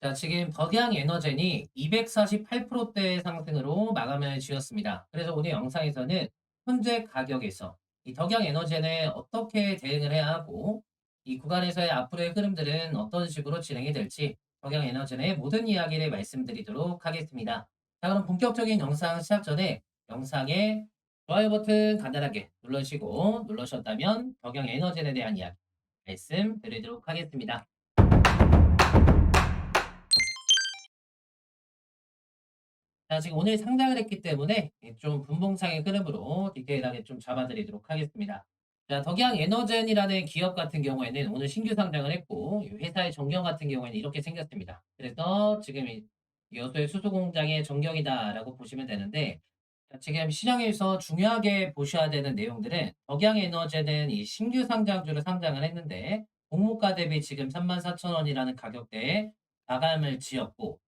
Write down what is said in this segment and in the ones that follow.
자, 지금 덕양 에너젠이 248%대 상승으로 마감을 지었습니다. 그래서 오늘 영상에서는 현재 가격에서 이 덕양 에너젠에 어떻게 대응을 해야 하고 이 구간에서의 앞으로의 흐름들은 어떤 식으로 진행이 될지 덕양 에너젠의 모든 이야기를 말씀드리도록 하겠습니다. 자, 그럼 본격적인 영상 시작 전에 영상에 좋아요 버튼 간단하게 눌러주시고 눌러주셨다면 덕양 에너젠에 대한 이야기 말씀드리도록 하겠습니다. 자, 지금 오늘 상장을 했기 때문에 좀 분봉상의 흐름으로 디테일하게 좀 잡아드리도록 하겠습니다. 자, 덕양 에너젠이라는 기업 같은 경우에는 오늘 신규 상장을 했고, 이 회사의 전경 같은 경우에는 이렇게 생겼습니다. 그래서 지금 이 여수의 수소 공장의 전경이다라고 보시면 되는데, 자, 지금 시장에서 중요하게 보셔야 되는 내용들은 덕양 에너젠은 이 신규 상장주를 상장을 했는데, 공모가 대비 지금 34,000원이라는 가격대에 마감을 지었고,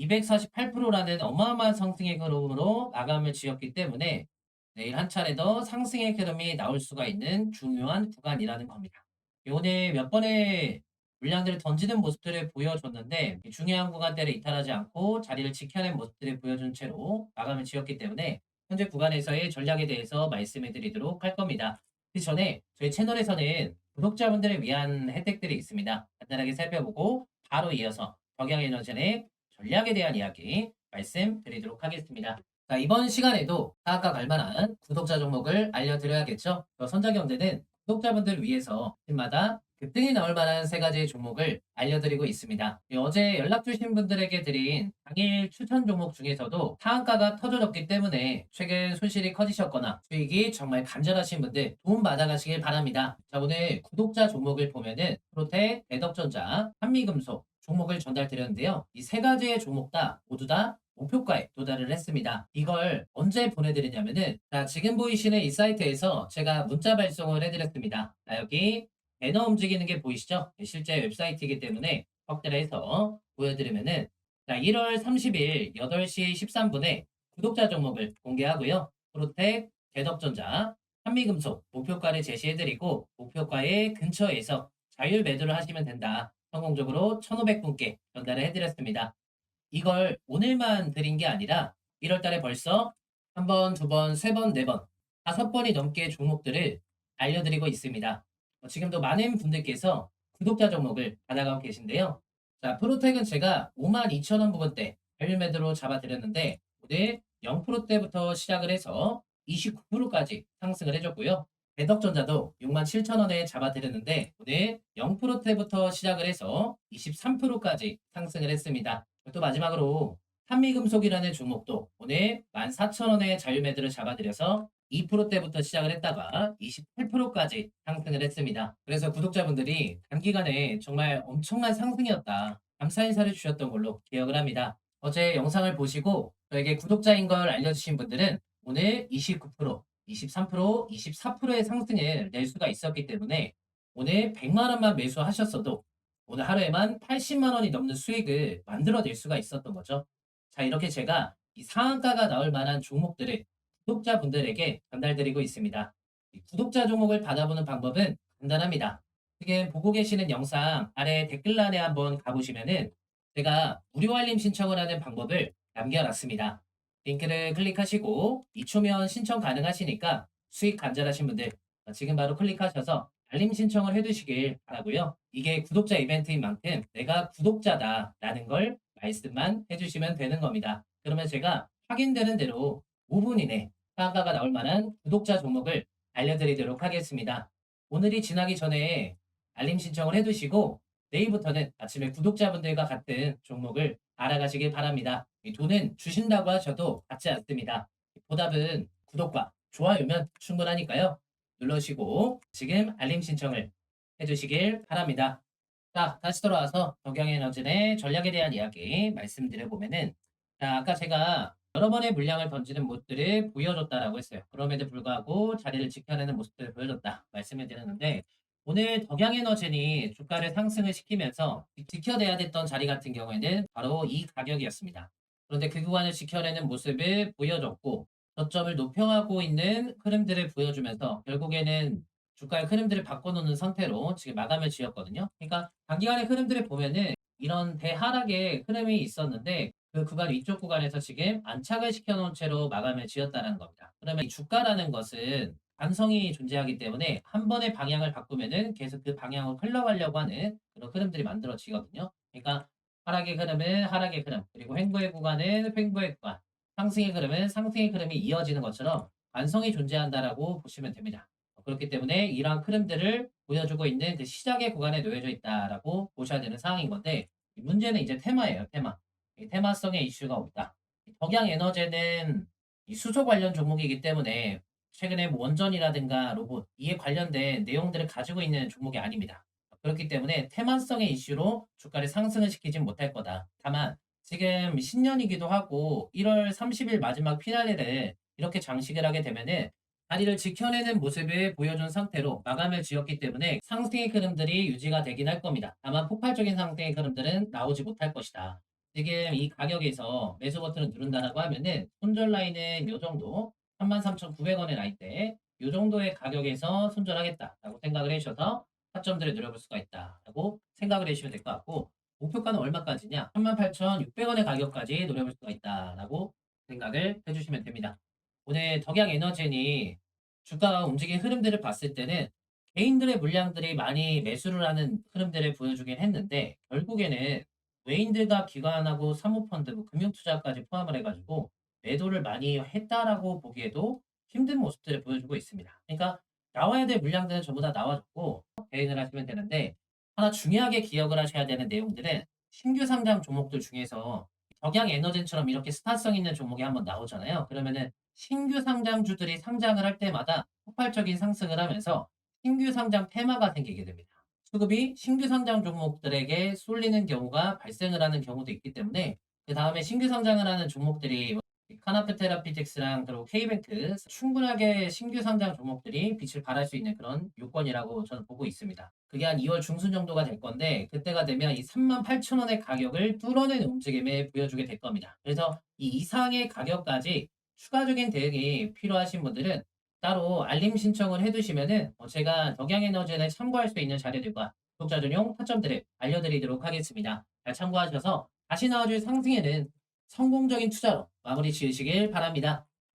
248%라는 어마어마한 상승의 흐름으로 마감을 지었기 때문에 내일 한 차례 더 상승의 흐름이 나올 수가 있는 중요한 구간이라는 겁니다. 오늘 몇 번의 물량들을 던지는 모습들을 보여줬는데 이 중요한 구간대를 이탈하지 않고 자리를 지켜낸 모습들을 보여준 채로 마감을 지었기 때문에 현재 구간에서의 전략에 대해서 말씀해 드리도록 할 겁니다. 그 전에 저희 채널에서는 구독자분들을 위한 혜택들이 있습니다. 간단하게 살펴보고 바로 이어서 덕양에너지의 전략에 대한 이야기 말씀드리도록 하겠습니다. 자, 이번 시간에도 사학과 갈 만한 구독자 종목을 알려드려야겠죠. 저 선자경제는 구독자분들 위해서 팀마다 급등이 나올 만한 세 가지 종목을 알려드리고 있습니다. 예, 어제 연락 주신 분들에게 드린 당일 추천 종목 중에서도 상한가가 터져졌기 때문에 최근 손실이 커지셨거나 수익이 정말 간절하신 분들 도움 받아가시길 바랍니다. 자, 오늘 구독자 종목을 보면은 프로테, 대덕전자, 한미금속, 종목을 전달드렸는데요. 이 세 가지의 종목 다 모두 다 목표가에 도달을 했습니다. 이걸 언제 보내드리냐면은 자 지금 보이시는 이 사이트에서 제가 문자 발송을 해드렸습니다. 자 여기 배너 움직이는 게 보이시죠? 실제 웹사이트이기 때문에 확대를 해서 보여드리면은 자 1월 30일 8시 13분에 구독자 종목을 공개하고요. 프로텍, 대덕전자, 한미금속 목표가를 제시해드리고 목표가의 근처에서 자율 매도를 하시면 된다. 성공적으로 1,500분께 전달을 해드렸습니다. 이걸 오늘만 드린 게 아니라 1월 달에 벌써 한 번, 두 번, 세 번, 네 번, 다섯 번이 넘게 종목들을 알려드리고 있습니다. 어, 지금도 많은 분들께서 구독자 종목을 받아가고 계신데요. 자, 프로텍은 제가 52,000원 부분대 자율 매도로 잡아드렸는데 오늘 0%대부터 시작을 해서 29%까지 상승을 해줬고요. 대덕전자도 67,000원에 잡아드렸는데 오늘 0%대부터 시작을 해서 23%까지 상승을 했습니다. 또 마지막으로 한미금속이라는 종목도 오늘 14,000원에 자유매도를 잡아드려서 2%대부터 시작을 했다가 28%까지 상승을 했습니다. 그래서 구독자분들이 단기간에 정말 엄청난 상승이었다. 감사 인사를 주셨던 걸로 기억을 합니다. 어제 영상을 보시고 저에게 구독자인 걸 알려주신 분들은 오늘 29%, 23%, 24%의 상승을 낼 수가 있었기 때문에 오늘 100만 원만 매수하셨어도 오늘 하루에만 80만 원이 넘는 수익을 만들어낼 수가 있었던 거죠. 자, 이렇게 제가 이 상한가가 나올 만한 종목들을 구독자분들에게 전달드리고 있습니다. 이 구독자 종목을 받아보는 방법은 간단합니다. 지금 보고 계시는 영상 아래 댓글란에 한번 가보시면은 제가 무료 알림 신청을 하는 방법을 남겨놨습니다. 링크를 클릭하시고 2초면 신청 가능하시니까 수익 간절하신 분들 지금 바로 클릭하셔서 알림 신청을 해두시길 바라고요. 이게 구독자 이벤트인 만큼 내가 구독자다 라는 걸 말씀만 해주시면 되는 겁니다. 그러면 제가 확인되는 대로 5분 이내 상가가 나올 만한 구독자 종목을 알려드리도록 하겠습니다. 오늘이 지나기 전에 알림 신청을 해두시고 내일부터는 아침에 구독자분들과 같은 종목을 알아가시길 바랍니다. 이 돈은 주신다고 하셔도 받지 않습니다. 보답은 구독과 좋아요면 충분하니까요. 눌러주시고 지금 알림 신청을 해주시길 바랍니다. 자, 다시 돌아와서 덕양에너진의 전략에 대한 이야기 말씀드려보면은 자, 아까 제가 여러 번의 물량을 던지는 모습들을 보여줬다라고 했어요. 그럼에도 불구하고 자리를 지켜내는 모습들을 보여줬다 말씀을 드렸는데 오늘 덕양에너진이 주가를 상승을 시키면서 지켜내야 됐던 자리 같은 경우에는 바로 이 가격이었습니다. 그런데 그 구간을 지켜내는 모습을 보여줬고 저점을 높여가고 있는 흐름들을 보여주면서 결국에는 주가의 흐름들을 바꿔놓는 상태로 지금 마감을 지었거든요. 그러니까 단기간의 흐름들을 보면은 이런 대하락의 흐름이 있었는데 그 구간 위쪽 구간에서 지금 안착을 시켜 놓은 채로 마감을 지었다는 겁니다. 그러면 이 주가라는 것은 관성이 존재하기 때문에 한 번의 방향을 바꾸면은 계속 그 방향으로 흘러가려고 하는 그런 흐름들이 만들어지거든요. 그러니까 하락의 흐름은 하락의 흐름, 그리고 횡보의 구간은 횡보의 구간, 상승의 흐름은 상승의 흐름이 이어지는 것처럼 관성이 존재한다라고 보시면 됩니다. 그렇기 때문에 이러한 흐름들을 보여주고 있는 그 시작의 구간에 놓여져 있다라고 보셔야 되는 상황인 건데 이 문제는 이제 테마예요. 테마. 이 테마성의 이슈가 없다. 덕양 에너제는 이 수소 관련 종목이기 때문에 최근에 뭐 원전이라든가 로봇 이에 관련된 내용들을 가지고 있는 종목이 아닙니다. 그렇기 때문에 테마성의 이슈로 주가를 상승을 시키진 못할 거다. 다만 지금 신년이기도 하고 1월 30일 마지막 피날레를 이렇게 장식을 하게 되면은 다리를 지켜내는 모습을 보여준 상태로 마감을 지었기 때문에 상승의 흐름들이 유지가 되긴 할 겁니다. 다만 폭발적인 상승의 흐름들은 나오지 못할 것이다. 지금 이 가격에서 매수 버튼을 누른다라고 하면은 손절 라인은 이 정도 33,900원의 라인대 이 정도의 가격에서 손절하겠다라고 생각을 해주셔서 타점들을 노려볼 수가 있다라고 생각을 해주시면 될 것 같고 목표가는 얼마까지냐? 38,600원의 가격까지 노려볼 수가 있다라고 생각을 해주시면 됩니다. 오늘 덕양 에너지니 주가가 움직인 흐름들을 봤을 때는 개인들의 물량들이 많이 매수를 하는 흐름들을 보여주긴 했는데 결국에는 외인들과 기관하고 사모펀드, 뭐 금융투자까지 포함을 해가지고 매도를 많이 했다라고 보기에도 힘든 모습들을 보여주고 있습니다. 그러니까 나와야 될 물량들은 전부 다 나와줬고 대응을 하시면 되는데 하나 중요하게 기억을 하셔야 되는 내용들은 신규 상장 종목들 중에서 덕양 에너젠처럼 이렇게 스타성 있는 종목이 한번 나오잖아요. 그러면은 신규 상장주들이 상장을 할 때마다 폭발적인 상승을 하면서 신규 상장 테마가 생기게 됩니다. 수급이 신규 상장 종목들에게 쏠리는 경우가 발생을 하는 경우도 있기 때문에 그 다음에 신규 상장을 하는 종목들이 카나프 테라피틱스랑 그리고 K뱅크 충분하게 신규 상장 종목들이 빛을 발할 수 있는 그런 요건이라고 저는 보고 있습니다. 그게 한 2월 중순 정도가 될 건데 그때가 되면 이 38,000원의 가격을 뚫어내는 움직임을 보여주게 될 겁니다. 그래서 이 이상의 가격까지 추가적인 대응이 필요하신 분들은 따로 알림 신청을 해두시면은 어, 제가 덕양에너지에 참고할 수 있는 자료들과 구독자 전용 타점들을 알려드리도록 하겠습니다. 잘 참고하셔서 다시 나와줄 상승에는 성공적인 투자로 마무리 지으시길 바랍니다.